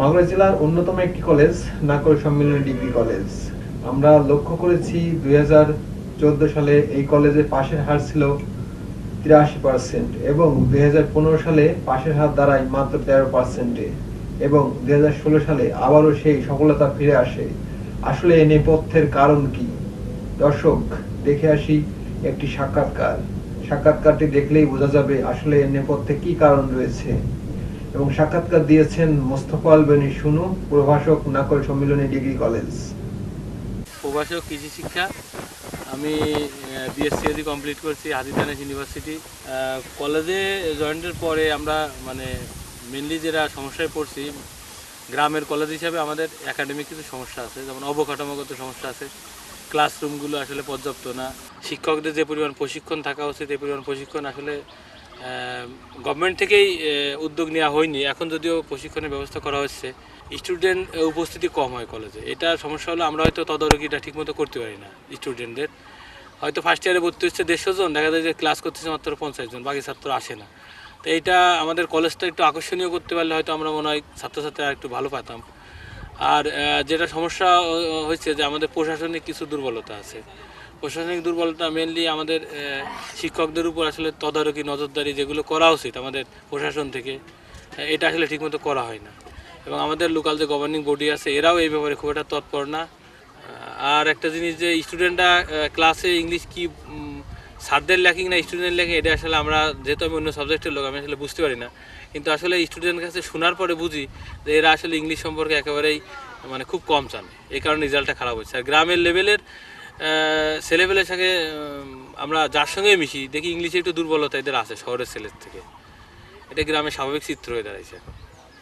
মাগুরা জেলার অন্যতম একটি college, Nakol Sammilani degree college. আমরা লক্ষ্য করেছি দুই সালে এই কলেজে পাশের হার ছিল তিরাশি পার্সেন্ট এবং দুই সালে পাশের হার দাঁড়ায় মাত্র তেরো পার্সেন্টে এবং দুই সালে আবারও সেই সফলতা ফিরে আসে। আসলে এই নেপথ্যের কারণ কি? দর্শক, দেখে আসি একটি সাক্ষাৎকার। সাক্ষাৎকারটি দেখলেই বোঝা যাবে আসলে এর নেপথ্যে কি কারণ রয়েছে। এবং সাক্ষাৎকার দিয়েছেন মোস্তফা আল বেনি শুনু, প্রভাষক নাকল সম্মিলনী ডিগ্রি কলেজ। প্রভাষক, কৃষি শিক্ষা। আমি বিএসসি কমপ্লিট করছি হাদিদানেশ ইউনিভার্সিটি কলেজে জয়েন্টের পরে আমরা মানে মেনলি যেটা সমস্যায় পড়ছি, গ্রামের কলেজ হিসাবে আমাদের একাডেমিক কিছু সমস্যা আছে, যেমন অবকাঠামোগত সমস্যা আছে ক্লাসরুমগুলো আসলে পর্যাপ্ত না। শিক্ষকদের যে পরিমাণ প্রশিক্ষণ থাকা উচিত, এই পরিমাণ প্রশিক্ষণ আসলে গভর্নমেন্ট থেকেই উদ্যোগ নেওয়া হয়নি। এখন যদিও প্রশিক্ষণের ব্যবস্থা করা হচ্ছে স্টুডেন্ট উপস্থিতি কম হয় কলেজে এটা সমস্যা হলো আমরা হয়তো তদারকিটা ঠিকমতো করতে পারি না স্টুডেন্টদের হয়তো ফার্স্ট ইয়ারে ভর্তি হচ্ছে দেড়শো জন, দেখা যায় যে ক্লাস করতেছে মাত্র পঞ্চাশ জন, বাকি ছাত্র আসে না। তো এইটা আমাদের কলেজটা একটু আকর্ষণীয় করতে পারলে হয়তো আমরা মনে হয় ছাত্রছাত্রীরা একটু ভালো পেতাম। আর যেটা সমস্যা হয়েছে যে আমাদের প্রশাসনিক কিছু দুর্বলতা আছে। প্রশাসনিক দুর্বলতা মেনলি আমাদের শিক্ষকদের উপর আসলে তদারকি, নজরদারি যেগুলো করা উচিত আমাদের প্রশাসন থেকে এটা আসলে ঠিকমতো করা হয় না। এবং আমাদের লোকাল যে গভর্নিং বডি আছে, এরাও এই ব্যাপারে খুব একটা তৎপর না। আর একটা জিনিস যে স্টুডেন্টরা ক্লাসে ইংলিশ কি স্যারদের ল্যাকিং না স্টুডেন্ট ল্যাকিং এটা আসলে আমরা যেহেতু আমি অন্য সাবজেক্টের লোক, আমি আসলে বুঝতে পারি না। কিন্তু আসলে স্টুডেন্টের কাছে শোনার পরে বুঝি যে এরা আসলে ইংলিশ সম্পর্কে একেবারেই মানে খুব কম চান এই কারণে রেজাল্টটা খারাপ হচ্ছে। আর গ্রামের লেভেলের ছেলেপেলের সঙ্গে আমরা যার সঙ্গে মিশি, দেখি ইংলিশে একটু দুর্বলতা এদের আছে শহরের ছেলের থেকে। এটা গ্রামের স্বাভাবিক চিত্র হয়ে দাঁড়াইছে এখন।